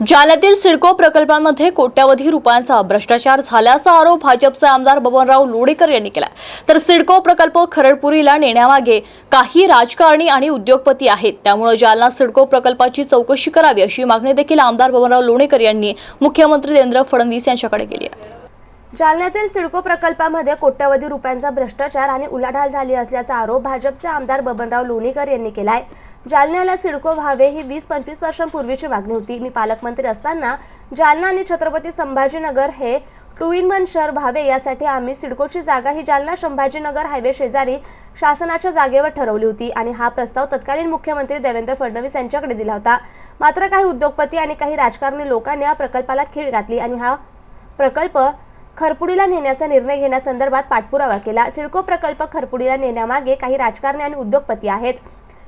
जालन्यातील सिडको प्रकल्पांमध्ये कोट्यावधी रुपयांचा भ्रष्टाचार झाल्याचा आरोप भाजपचे आमदार बबनराव लोणीकर यांनी केला तर सिडको प्रकल्प खरडपुरीला नेण्यामागे काही राजकारणी आणि उद्योगपती आहेत. त्यामुळे जालना सिडको प्रकल्पाची चौकशी करावी अशी मागणी देखील आमदार बबनराव लोणीकर यांनी मुख्यमंत्री देवेंद्र फडणवीस यांच्याकडे केली आहे. जालन्यातील सिडको प्रकल्पामध्ये कोट्यवधी रुपयांचा भ्रष्टाचार आणि उलाढाल झाली असल्याचा आरोप भाजपचे आमदार बबनराव लोणीकर यांनी केलाय. जालन्याला सिडको व्हावे ही वीस पंचवीस वर्षांपूर्वीची मागणी होती. मी पालकमंत्री असताना जालना आणि छत्रपती संभाजीनगर हे टू इन वन शहर व्हावे यासाठी आम्ही सिडकोची जागा ही जालना संभाजीनगर हायवे शेजारी शासनाच्या जागेवर ठरवली होती आणि हा प्रस्ताव तत्कालीन मुख्यमंत्री देवेंद्र फडणवीस यांच्याकडे दिला होता. मात्र काही उद्योगपती आणि काही राजकारणी लोकांनी या प्रकल्पाला खीळ घातली आणि हा प्रकल्प खरपुडीला नेण्याचा निर्णय घेण्यासंदर्भात पाठपुरावा केला. सिडको प्रकल्प खरपुडीला नेण्यामागे काही राजकारणी आणि उद्योगपती आहेत.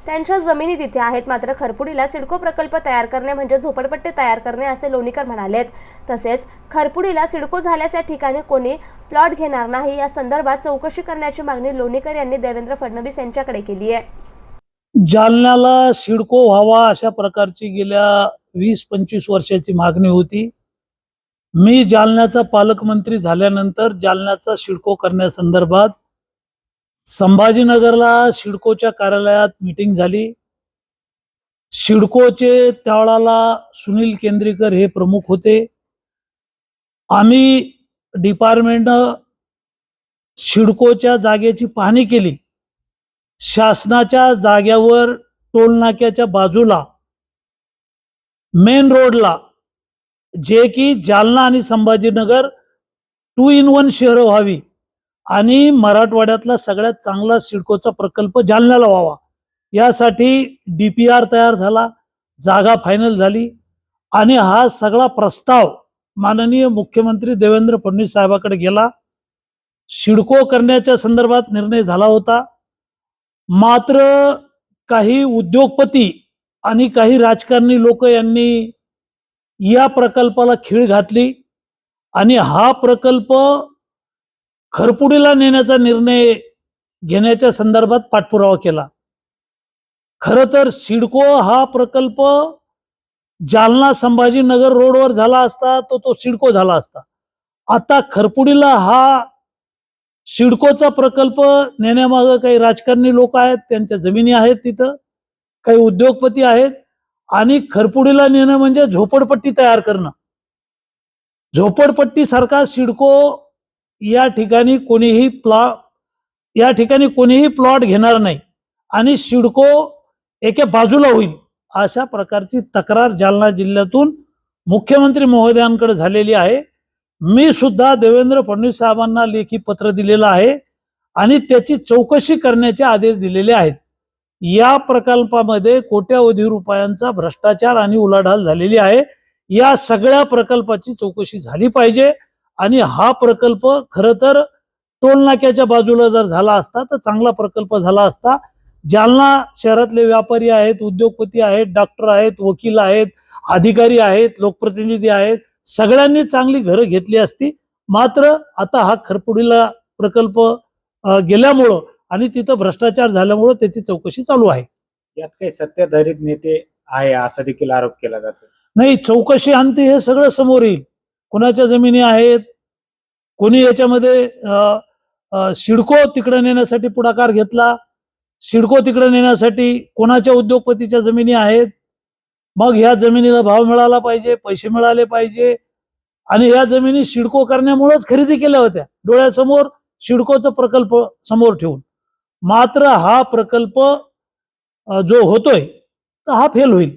त्यांच्या जमिनी तिथे आहेत. मात्र खरपुडीला सिडको प्रकल्प तयार करणे म्हणजे झोपडपट्टी तयार करणे असे लोणीकर म्हणालेत. तसेच खरपुडीला सिडको झाल्यास या ठिकाणी कोणी प्लॉट घेणार नाही या संदर्भात चौकशी करण्याची मागणी लोणीकर यांनी देवेंद्र फडणवीस यांच्याकडे केली आहे. जालन्याला सिडको व्हावा अशा प्रकारची गेल्या वीस पंचवीस वर्षाची मागणी होती. मी जालन्याचा पालकमंत्री झाल्यानंतर जालन्याचा शिडको करण्यासंदर्भात संभाजीनगरला शिडकोच्या कार्यालयात मीटिंग झाली. शिडकोचे त्यावेळाला सुनील केंद्रीकर हे प्रमुख होते. आम्ही डिपार्टमेंटनं शिडकोच्या जागेची पाहणी केली. शासनाच्या जाग्यावर टोलनाक्याच्या बाजूला मेन रोडला जे की जालना आणि संभाजीनगर टू इन वन शहरं व्हावी. आणि मराठवाड्यातला सगळ्यात चांगला सिडकोचा प्रकल्प जालन्याला व्हावा. यासाठी डी पी आर तयार झाला जागा फायनल झाली. आणि हा सगळा प्रस्ताव माननीय मुख्यमंत्री देवेंद्र फडणवीस साहेबाकडे गेला. सिडको करण्याच्या संदर्भात निर्णय झाला होता. मात्र काही उद्योगपती आणि काही राजकारणी लोक यांनी या प्रकल्पाला खीळ घातली आणि हा प्रकल्प खरपुडीला नेण्याचा निर्णय घेण्याच्या संदर्भात पाठपुरावा केला. खर तर सिडको हा प्रकल्प जालना संभाजीनगर रोडवर झाला असता तो तो सिडको झाला असता. आता खरपुडीला हा सिडकोचा प्रकल्प नेण्यामागं काही राजकारणी लोक आहेत त्यांच्या जमिनी आहेत तिथं काही उद्योगपती आहेत आणि खरपुडीला नेणं म्हणजे झोपडपट्टी तयार करणं. झोपडपट्टी सारखा सिडको या ठिकाणी कोणीही प्लॉ या ठिकाणी कोणीही प्लॉट घेणार नाही आणि सिडको एके बाजूला होईल अशा प्रकारची तक्रार जालना जिल्ह्यातून मुख्यमंत्री महोदयांकडे झालेली आहे. मी सुद्धा देवेंद्र फडणवीस साहेबांना लेखी पत्र दिलेलं आहे आणि त्याची चौकशी करण्याचे आदेश दिलेले आहेत. या प्रकल्पामध्ये कोट्यावधी रुपयांचा भ्रष्टाचार आणि उलाढाल झालेली आहे. या सगळ्या प्रकल्पाची चौकशी झाली पाहिजे आणि हा प्रकल्प खरं तर टोलनाक्याच्या बाजूला जर झाला असता तर चांगला प्रकल्प झाला असता. जालना शहरातले व्यापारी आहेत उद्योगपती आहेत डॉक्टर आहेत वकील आहेत अधिकारी आहेत लोकप्रतिनिधी आहेत. सगळ्यांनी चांगली घरं घेतली असती. मात्र आता हा खरपुडीला प्रकल्प गेल्यामुळं आणि तिथं भ्रष्टाचार झाल्यामुळं त्याची चौकशी चालू आहे. यात काही सत्ताधारित नेते आहे असा देखील आरोप केला जातो नाही चौकशी अंती हे सगळं समोर येईल. कोणाच्या जमिनी आहेत कोणी याच्यामध्ये सिडको तिकडे नेण्यासाठी पुढाकार घेतला सिडको तिकडे नेण्यासाठी कोणाच्या उद्योगपतीच्या जमिनी आहेत मग ह्या जमिनीला भाव मिळाला पाहिजे पैसे मिळाले पाहिजे आणि ह्या जमिनी सिडको करण्यामुळेच खरेदी केल्या होत्या. डोळ्यासमोर सिडकोचा प्रकल्प समोर ठेवून. मात्र हा प्रकल्प जो होतोय तर हा फेल होईल.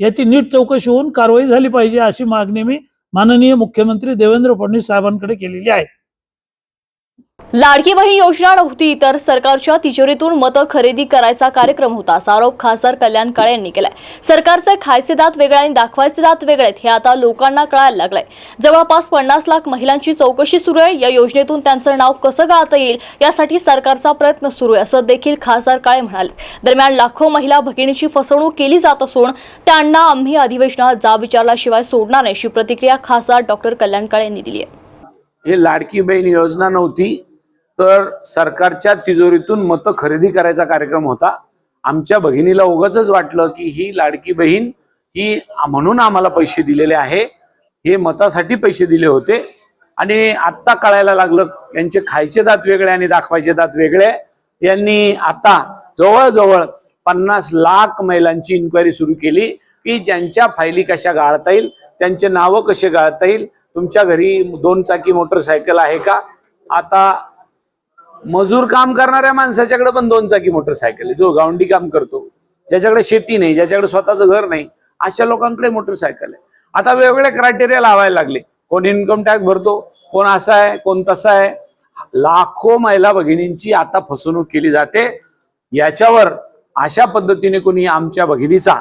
याची नीट चौकशी होऊन कारवाई झाली पाहिजे अशी मागणी मी माननीय मुख्यमंत्री देवेंद्र फडणवीस साहेबांकडे केलेली आहे. लाडकी बहीण योजना नव्हती तर सरकारच्या तिजोरीतून मतं खरेदी करायचा कार्यक्रम होता असा आरोप खासदार कल्याण काळे यांनी केलाय. सरकारचे खायचे दात वेगळे आणि दाखवायचे दात वेगळे हे आता लोकांना कळायला लागलंय. जवळपास पन्नास लाख महिलांची चौकशी सुरू आहे. या योजनेतून त्यांचं नाव कसं गाळता येईल यासाठी सरकारचा प्रयत्न सुरू आहे असं देखील खासदार काळे म्हणाले. दरम्यान लाखो महिला भगिनीची फसवणूक केली जात असून त्यांना आम्ही अधिवेशनात जाब विचारल्याशिवाय सोडणार नाही अशी प्रतिक्रिया खासदार डॉक्टर कल्याण काळे यांनी दिली आहे. हे लाडकी बहीण योजना नव्हती तर सरकारच्या तिजोरीतून मतं खरेदी करायचा कार्यक्रम होता. आमच्या भगिनीला उगच वाटलं की ही लाडकी बहीण ही म्हणून आम्हाला पैसे दिलेले आहे. हे मतासाठी पैसे दिले होते. आणि आत्ता कळायला लागलं यांचे खायचे दात वेगळे आणि दाखवायचे दात वेगळे. यांनी आता जवळजवळ पन्नास लाख महिलांची इन्क्वायरी सुरू केली की ज्यांच्या फायली कशा गाळता येईल त्यांचे नावं कसे गाळता येईल तुमच्या घरी दोन चाकी मोटरसायकल आहे का? आता मजूर काम करणाऱ्या माणसाच्याकडे पण दोन चाकी मोटरसायकल आहे. जो गावंडी काम करतो ज्याच्याकडे शेती नाही ज्याच्याकडे स्वतःचं घर नाही अशा लोकांकडे मोटरसायकल आहे. आता वेगवेगळे क्रायटेरिया लावायला लागले. कोण इन्कम टॅक्स भरतो कोण असा आहे कोण तसा आहे. लाखो महिला भगिनींची आता फसवणूक केली जाते. याच्यावर अशा पद्धतीने कोणी आमच्या भगिनीचा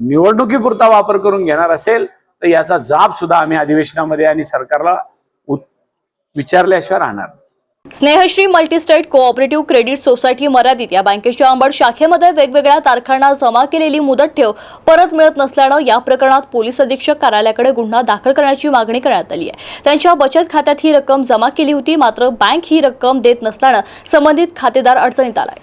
निवडणुकीपुरता वापर करून घेणार असेल तर याचा जाब सुद्धा आम्ही अधिवेशनामध्ये आणि सरकारला उत- विचारल्याशिवाय राहणार नाही. Snehashree multistate cooperative credit society मर्यादित या बँकेच्या अंबड शाखेमध्ये वेगवेगळ्या तारखांना जमा केलेली मुदत ठेव परत मिळत नसल्यानं या प्रकरणात पोलीस अधीक्षक कार्यालयाकडे गुन्हा दाखल करण्याची मागणी करण्यात आली आहे. त्यांच्या बचत खात्यात ही रक्कम जमा केली होती मात्र बँक ही रक्कम देत नसल्यानं संबंधित खातेदार अडचणीत आलाय.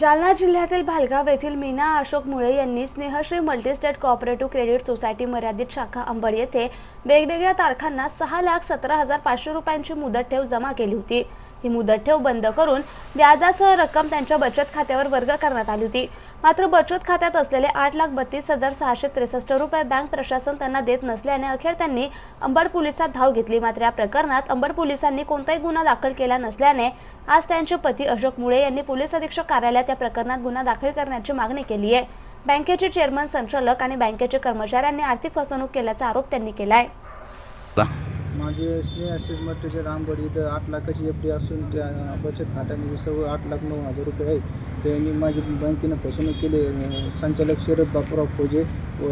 जालना जिल्ह्यातील भालगाव येथील मीना अशोक मुळे यांनी Snehashree multistate cooperative credit society मर्यादित शाखा अंबड येथे वेगवेगळ्या तारखांना सहा लाख सतरा हजार पाचशे रुपयांची मुदत ठेव जमा केली होती. ही मुदत ठेव बंद करून व्याजासह रक्कम त्यांच्या बचत खात्यावर वर्ग करण्यात आली होती. मात्र बचत खात्यात असलेले आठ लाख बत्तीस हजार सहाशे त्रेसष्ट रुपये बँक प्रशासन त्यांना देत नसल्याने अखेर त्यांनी अंबड पोलिसात धाव घेतली. मात्र या प्रकरणात अंबड पोलिसांनी कोणताही गुन्हा दाखल केला नसल्याने आज त्यांचे पती अशोक मुळे यांनी पोलीस अधीक्षक कार्यालयात या प्रकरणात गुन्हा दाखल करण्याची मागणी केली आहे. बँकेचे चेअरमन संचालक आणि बँकेचे कर्मचाऱ्यांनी आर्थिक फसवणूक केल्याचा आरोप त्यांनी केला आहे माझे स्नेह आशिष मटेरियल रामगड इथं आठ लाखाची एफ डी असून त्या बचत खात्यामध्ये सर्व आठ लाख नऊ हजार रुपये आहेत त्यांनी माझी बँकेनं फसवणूक केली. संचालक शरद बापूराव खोजे व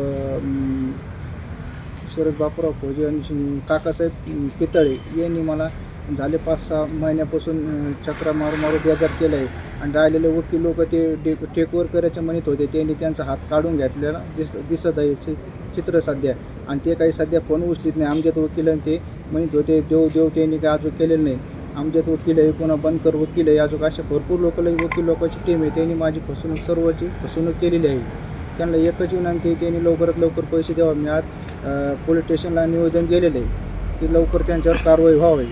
शरद बापूराव खोजे आणि काकासाहेब पितळे यांनी मला झाले पाच सहा महिन्यापासून चक्रा मारू मारू बेजार केलं आहे आणि राहिलेले वकील लोक ते डे टेकवर करायचे म्हणत होते. त्यांनी त्यांचा हात काढून घेतलेला दिस दिसत आहे चि- चित्र सध्या. आणि ते काही सध्या फोन उचलीत नाही. आमच्यात वकील आणि ते म्हणत होते देव देव त्यांनी काय अजून केलेलं नाही. आमच्यात वकील आहे पुन्हा बनकर वकील आहे. अजून अशा भरपूर लोकांना वकील लोकांची टीम आहे. त्यांनी माझी फसवणूक सर्वची फसवणूक केलेली आहे. त्यांना एकच विनंती आहे त्यांनी लवकरात लवकर पैसे द्यावा. मी आज पोलीस स्टेशनला निवेदन गेलेलं आहे की लवकर त्यांच्यावर कारवाई व्हावी.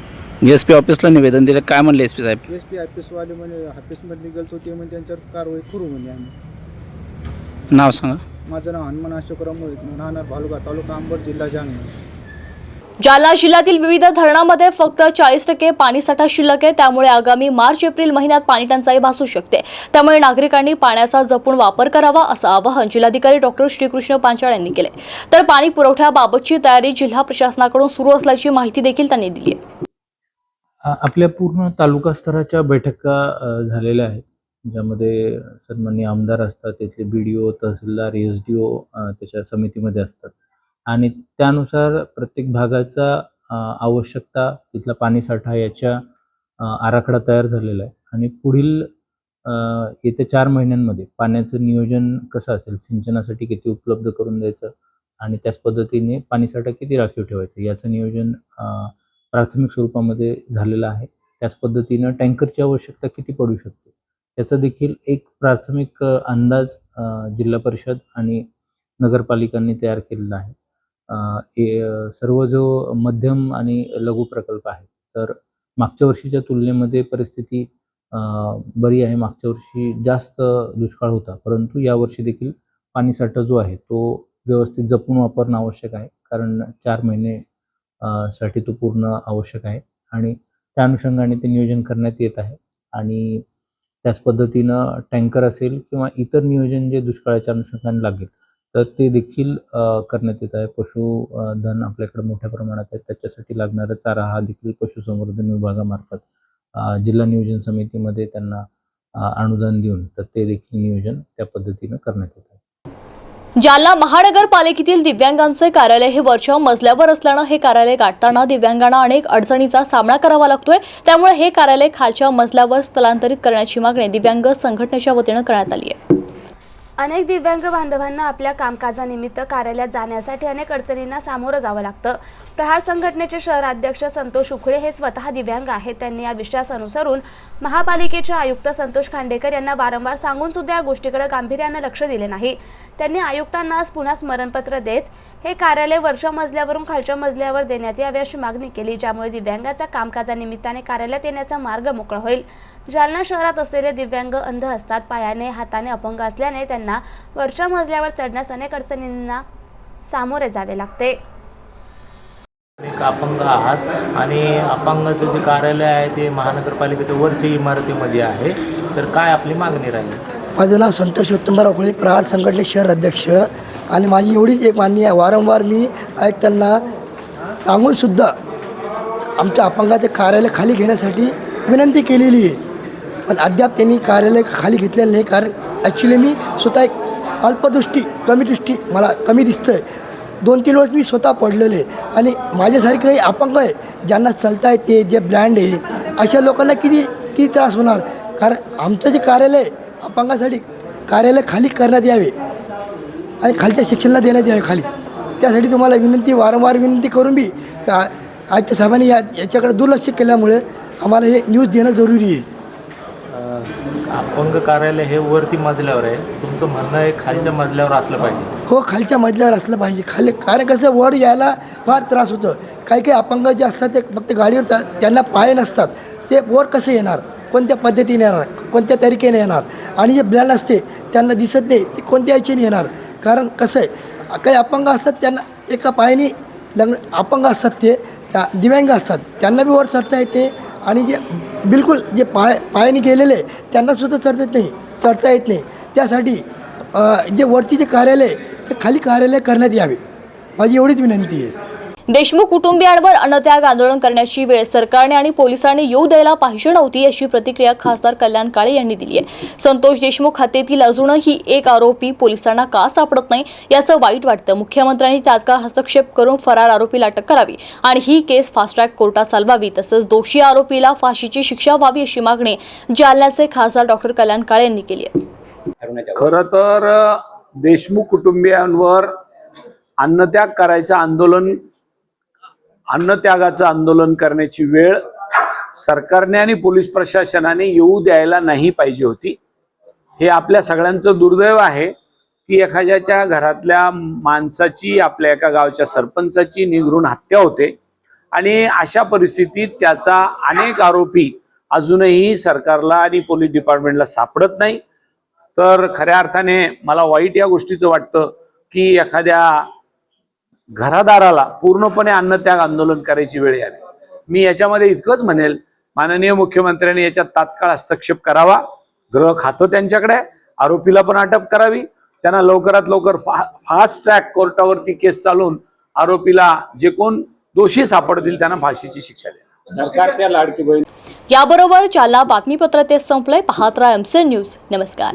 एस पी ऑफिसला निवेदन दिलं. काय म्हणले एस पी साहेब? एस पी ऑफिसवाले म्हणे ऑफिसमधले गेलतो ते म्हणजे त्यांच्यावर कारवाई करू म्हणे आम्ही. नाव सांगा. माझं नाव हनुमान अशोकराव मोहित राहणार भालुका तालुका अंबड जिल्हा जालना. जालना जिल्ह्यातील विविध धरणांमध्ये फक्त चाळीस टक्के पाणीसाठा शिल्लक आहे. त्यामुळे आगामी मार्च एप्रिल महिन्यात पाणी टंचाई भासू शकते. त्यामुळे नागरिकांनी पाण्याचा जपून वापर करावा असं आवाहन जिल्हाधिकारी डॉक्टर श्रीकृष्ण पांचाळ यांनी केले तर पाणी पुरवठ्याबाबतची तयारी जिल्हा प्रशासनाकडून सुरू असल्याची माहिती देखील त्यांनी दिली आहे. आपल्या पूर्ण तालुका स्तराच्या बैठका झालेल्या आहेत. ज्यामध्ये सन्मान्य आमदार असतात तिथले बी डी ओ तहसीलदार एस डी ओ त्याच्या समितीमध्ये असतात. आणि त्यानुसार प्रत्येक भागाचा आवश्यकता तिथला पाणीसाठा याच्या आराखडा तयार झालेला आहे. आणि पुढील येत्या चार महिन्यांमध्ये पाण्याचं नियोजन कसं असेल सिंचनासाठी किती उपलब्ध करून द्यायचं आणि त्याच पद्धतीने पाणीसाठा किती राखीव ठेवायचं याचं नियोजन प्राथमिक स्वरूपामध्ये झालेलं आहे. त्याच पद्धतीनं टँकरची आवश्यकता किती पडू शकते? त्याचा देखील एक प्राथमिक अंदाज जिल्हा परिषद आणि नगरपालिकांनी तयार केलेला आहे. सर्व जो मध्यम आणि लघु प्रकल्प आहे तर मागच्या वर्षीच्या तुलनेमध्ये परिस्थिती बरी आहे. मागच्या वर्षी जास्त दुष्काळ होता परंतु यावर्षी देखील पाणीसाठा जो आहे तो व्यवस्थित जपून वापरणं आवश्यक आहे. कारण चार महिने साठी तो पूर्ण आवश्यक आहे. आणि त्या अनुषंगाने ते नियोजन करण्यात येत आहे. आणि त्याच पद्धतीनं टँकर असेल किंवा इतर नियोजन जे दुष्काळाच्या अनुषंगाने लागेल तर ते देखील करण्यात येत आहे. पशुधन आपल्याकडे मोठ्या प्रमाणात आहे. त्याच्यासाठी लागणारा चारा हा देखील पशुसंवर्धन विभागामार्फत जिल्हा नियोजन समितीमध्ये त्यांना अनुदान देऊन तर ते देखील नियोजन त्या पद्धतीनं करण्यात येत आहे. जालना महानगरपालिकेतील दिव्यांगांचे कार्यालय हे वरच्या मजल्यावर असल्यानं हे कार्यालय गाठताना दिव्यांगांना अनेक अडचणीचा सामना करावा लागतोय. त्यामुळे हे कार्यालय खालच्या मजल्यावर स्थलांतरित करण्याची मागणी दिव्यांग संघटनेच्या वतीनं करण्यात आली आहे. अनेक दिव्यांग बांधवांना आपल्या कामकाजानिमित्त कार्यालयात जाण्यासाठी अनेक अडचणींना सामोरं जावं लागतं. प्रहार संघटनेचे शहराध्यक्ष संतोष उखळे हे स्वतः दिव्यांग आहेत. त्यांनी या विश्वास अनुसरून महापालिकेचे आयुक्त संतोष खांडेकर यांना वारंवार सांगून सुद्धा या गोष्टीकडे गांभीर्यानं लक्ष दिले नाही. त्यांनी आयुक्तांनाच पुन्हा स्मरणपत्र देत हे कार्यालय वरच्या मजल्यावरून खालच्या मजल्यावर देण्यात यावे अशी मागणी केली ज्यामुळे दिव्यांगाच्या कामकाजानिमित्ताने कार्यालयात येण्याचा मार्ग मोकळा होईल. जालना शहरात असलेले दिव्यांग अंध असतात पायाने हाताने अपंग असल्याने त्यांना वरच्या मजल्यावर चढण्यास अनेक अडचणींना सामोरे जावे लागते. एक अपंग आहात आणि अपंगाचं जे कार्यालय आहे ते महानगरपालिकेच्या वरच्या इमारतीमध्ये आहे. तर काय आपली मागणी राहील? माझं नाव संतोष उत्तमराव खुळे प्रहार संघटने शहर अध्यक्ष. आणि माझी एवढीच एक मान्य आहे वारंवार मी ऐकताना सांगूनसुद्धा आमच्या अपंगाचे कार्यालय खाली घेण्यासाठी विनंती केलेली आहे. पण अद्याप त्यांनी कार्यालय खाली घेतलेलं नाही कारण ॲक्च्युली मी स्वतः एक अल्पदृष्टी कमी दृष्टी मला कमी दिसतं आहे दोन तीन वेळेस मी स्वतः पडलेले आहे. आणि माझ्यासारखे काही अपंग आहे ज्यांना चालता येते जे ब्रँड आहे अशा लोकांना किती किती त्रास होणार? कारण आमचं जे कार्यालय आहे, अपंगासाठी कार्यालय खाली करण्यात यावे आणि खालच्या शिक्षणाला देण्यात यावे खाली. त्यासाठी तुम्हाला विनंती वारंवार विनंती करून बी का आयुक्त साहेबांनी या याच्याकडे दुर्लक्ष केल्यामुळे आम्हाला हे न्यूज देणं जरुरी आहे. अपंग कार्यालय हे वरती मजल्यावर आहे. तुमचं म्हणणं आहे खालच्या मजल्यावर असलं पाहिजे. हो खालच्या मजल्यावर असलं पाहिजे. खाली कारण कसं वर यायला फार त्रास होतो. काही काही अपंग जे असतात ते फक्त गाडीवर चा त्यांना पाय नसतात. ते वर कसं येणार? कोणत्या पद्धतीने येणार? कोणत्या तरीकेने येणार? आणि जे ब्लँड असते त्यांना दिसत नाही ते कोणत्या याच्याने येणार? कारण कसं आहे काही अपंग असतात त्यांना एका पायाने लग्न अपंग असतात ते त्या दिव्यांग असतात त्यांना बी वर चढता येते आणि जे बिलकुल जे पाय पायाने गेलेले त्यांनासुद्धा चढता येत नाही चढता येत नाही. त्यासाठी जे वरती जे कार्यालय ते खाली कार्यालय करण्यात यावे. माझी एवढीच विनंती आहे. देशमुख कुटुंबियांवर अन्नत्याग आंदोलन करण्याची वेळ सरकारने आणि पोलिसांनी येऊ द्यायला पाहिजे नव्हती अशी प्रतिक्रिया खासदार कल्याण काळे यांनी दिली आहे. संतोष देशमुख हत्येतील अजूनही एक आरोपी पोलिसांना का सापडत नाही याचं वाईट वाटतं. मुख्यमंत्र्यांनी तात्काळ हस्तक्षेप करून फरार आरोपीला अटक करावी आणि ही केस फास्ट ट्रॅक कोर्टात चालवावी तसंच दोषी आरोपीला फाशीची शिक्षा व्हावी अशी मागणी जालन्याचे खासदार डॉक्टर कल्याण काळे यांनी केली आहे. खर तर देशमुख कुटुंबियांवर अन्नत्याग करायचं आंदोलन अन्नत्यागाचं आंदोलन करण्याची वेळ सरकारने आणि पोलीस प्रशासनाने येऊ द्यायला नाही पाहिजे होती. हे आपल्या सगळ्यांचं दुर्दैव आहे की एखाद्याच्या घरातल्या माणसाची आपल्या एका गावच्या सरपंचाची निघरून हत्या होते आणि अशा परिस्थितीत त्याचा अनेक आरोपी अजूनही सरकारला आणि पोलीस डिपार्टमेंटला सापडत नाही. तर खऱ्या अर्थाने मला वाईट या गोष्टीचं वाटतं की एखाद्या घरादाराला पूर्णपणे अन्नत्याग आंदोलन करायची वेळ यावी. मी याच्यामध्ये इतकंच म्हणेल माननीय मुख्यमंत्र्यांनी याच्यात तात्काळ हस्तक्षेप करावा. गृह खातं त्यांच्याकडे. आरोपीला पण अटक करावी. त्यांना लवकरात लवकर फा फास्ट ट्रॅक कोर्टावरती केस चालून आरोपीला जे कोण दोषी सापडतील त्यांना फाशीची शिक्षा द्या सरकारच्या लाडकी बहीण याबरोबर जालना बातमीपत्र ते संपलंय पाहत राहा एमसे न्यूज नमस्कार.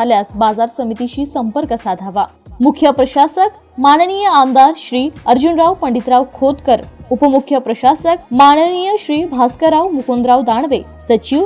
झाल्यास बाजार समितीशी संपर्क साधावा. मुख्य प्रशासक माननीय आमदार श्री अर्जुनराव पंडितराव खोतकर उपमुख्य प्रशासक माननीय श्री भास्करराव मुकुंदराव दानवे सचिव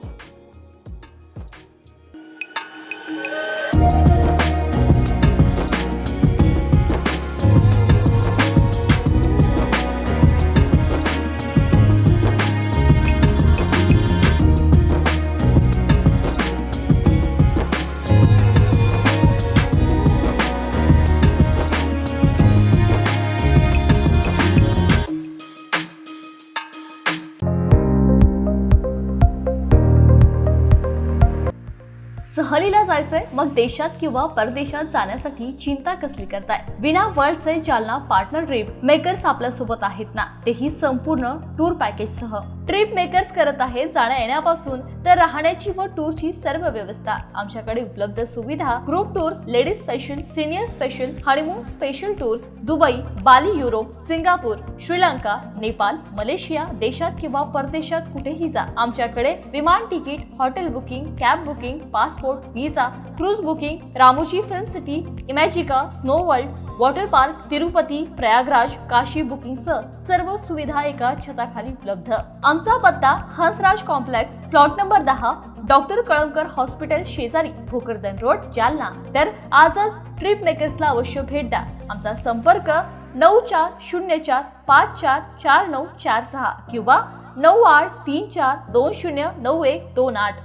देशात किंवा परदेशात जाण्यासाठी चिंता कसली करताय? विना वर्ल्डचे जालना पार्टनर ट्रिप मेकर्स आपल्यासोबत आहेत ना? तेही संपूर्ण टूर पॅकेज सह. ट्रिप मेकर्स करत आहे जाण्या येण्यापासून तर राहण्याची व टूरची सर्व व्यवस्था. आमच्याकडे उपलब्ध सुविधा group tours ladies special senior special honeymoon special tours Dubai Bali Europe Singapore Sri Lanka Nepal Malaysia देशात किंवा परदेशात कुठेही जा. आमच्याकडे विमान ticket hotel booking cab booking passport visa cruise booking Ramoji film city Imagica snow world water park Tirupati Prayagraj Kashi बुकिंगसह सर्व सुविधा एका छताखाली उपलब्ध. आमचा पत्ता हंसराज कॉम्प्लेक्स प्लॉट नंबर दहा डॉक्टर कळमकर हॉस्पिटल शेजारी भोकरदन रोड जालना. तर आजच ट्रिप मेकर्सला अवश्य भेट द्या. आमचा संपर्क नऊ चार शून्य चार पाच चार चार नऊ चार सहा किंवा नऊ आठ तीन चार दोन शून्य नऊ एक दोन आठ.